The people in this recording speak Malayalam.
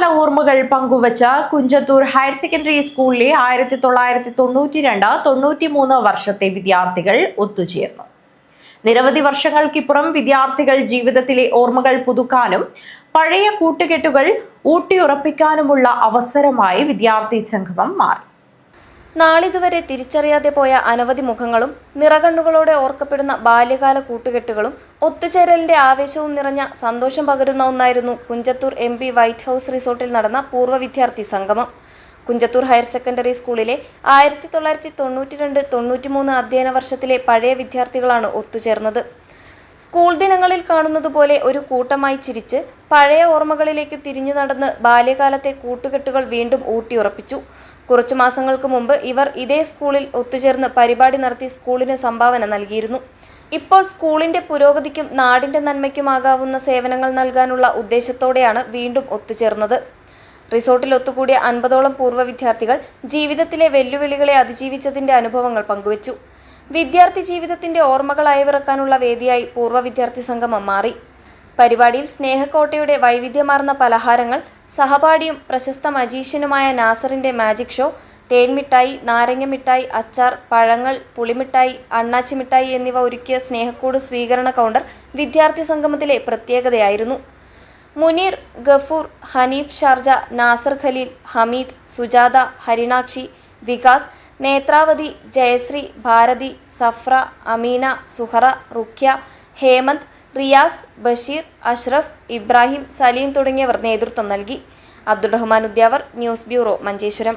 ബാല്യകാല ഓർമ്മകൾ പങ്കുവച്ച കുഞ്ചത്തൂർ ഹയർ സെക്കൻഡറി സ്കൂളിലെ ആയിരത്തി തൊള്ളായിരത്തി തൊണ്ണൂറ്റി രണ്ട് തൊണ്ണൂറ്റി മൂന്ന് വർഷത്തെ വിദ്യാർത്ഥികൾ ഒത്തുചേർന്നു. നിരവധി വർഷങ്ങൾക്കിപ്പുറം വിദ്യാർത്ഥികൾ ജീവിതത്തിലെ ഓർമ്മകൾ പുതുക്കാനും പഴയ കൂട്ടുകെട്ടുകൾ ഊട്ടിയുറപ്പിക്കാനുമുള്ള അവസരമായി വിദ്യാർത്ഥി സംഗമം മാറി. നാളിതുവരെ തിരിച്ചറിയാതെ പോയ അനവധി മുഖങ്ങളും നിറകണ്ണുകളോടെ ഓർക്കപ്പെടുന്ന ബാല്യകാല കൂട്ടുകെട്ടുകളും ഒത്തുചേരലിന്റെ ആവേശവും നിറഞ്ഞ സന്തോഷം പകരുന്ന ഒന്നായിരുന്നു Kunjathur M P White House റിസോർട്ടിൽ നടന്ന പൂർവ വിദ്യാർത്ഥി സംഗമം. കുഞ്ചത്തൂർ ഹയർ സെക്കൻഡറി സ്കൂളിലെ ആയിരത്തി തൊള്ളായിരത്തി തൊണ്ണൂറ്റി രണ്ട് തൊണ്ണൂറ്റി മൂന്ന് അധ്യയന വർഷത്തിലെ പഴയ വിദ്യാർത്ഥികളാണ് ഒത്തുചേർന്നത്. സ്കൂൾ ദിനങ്ങളിൽ കാണുന്നത് പോലെ ഒരു കൂട്ടമായി ചിരിച്ച് പഴയ ഓർമ്മകളിലേക്ക് തിരിഞ്ഞു നടന്ന് ബാല്യകാലത്തെ കൂട്ടുകെട്ടുകൾ വീണ്ടും ഊട്ടിയുറപ്പിച്ചു. കുറച്ചു മാസങ്ങൾക്ക് മുമ്പ് ഇവർ ഇതേ സ്കൂളിൽ ഒത്തുചേർന്ന് പരിപാടി നടത്തി സ്കൂളിന് സംഭാവന നൽകിയിരുന്നു. ഇപ്പോൾ സ്കൂളിന്റെ പുരോഗതിക്കും നാടിന്റെ നന്മയ്ക്കുമാകാവുന്ന സേവനങ്ങൾ നൽകാനുള്ള ഉദ്ദേശത്തോടെയാണ് വീണ്ടും ഒത്തുചേർന്നത്. റിസോർട്ടിൽ ഒത്തുകൂടിയ അൻപതോളം പൂർവ വിദ്യാർത്ഥികൾ ജീവിതത്തിലെ വെല്ലുവിളികളെ അതിജീവിച്ചതിന്റെ അനുഭവങ്ങൾ പങ്കുവച്ചു. വിദ്യാർത്ഥി ജീവിതത്തിന്റെ ഓർമ്മകൾ അയവിറക്കാനുള്ള വേദിയായി പൂർവ വിദ്യാർത്ഥി സംഗമം മാറി. പരിപാടിയിൽ സ്നേഹക്കോട്ടയുടെ വൈവിധ്യമാർന്ന പലഹാരങ്ങൾ സഹപാഠിയും പ്രശസ്ത മജീഷ്യനുമായ നാസറിന്റെ മാജിക് ഷോ തേൻമിഠായി നാരങ്ങ മിഠായി അച്ചാർ പഴങ്ങൾ പുളിമിഠായി അണ്ണാച്ചി മിഠായി എന്നിവ ഒരുക്കിയ സ്നേഹക്കൂട് സ്വീകരണ കൗണ്ടർ വിദ്യാർത്ഥി സംഗമത്തിലെ പ്രത്യേകതയായിരുന്നു. മുനീർ ഗഫൂർ ഹനീഫ് ഷാർജ നാസർ ഖലീൽ ഹമീദ് സുജാത ഹരിണാക്ഷി വികാസ് നേത്രാവതി ജയശ്രീ ഭാരതി സഫ്ര അമീന സുഹറ റുഖ്യ ഹേമന്ത് റിയാസ് ബഷീർ അഷ്റഫ് ഇബ്രാഹിം സലീം തുടങ്ങിയവർ നേതൃത്വം നൽകി. Abdul Rahman Udyavar news bureau Manjeshwaram.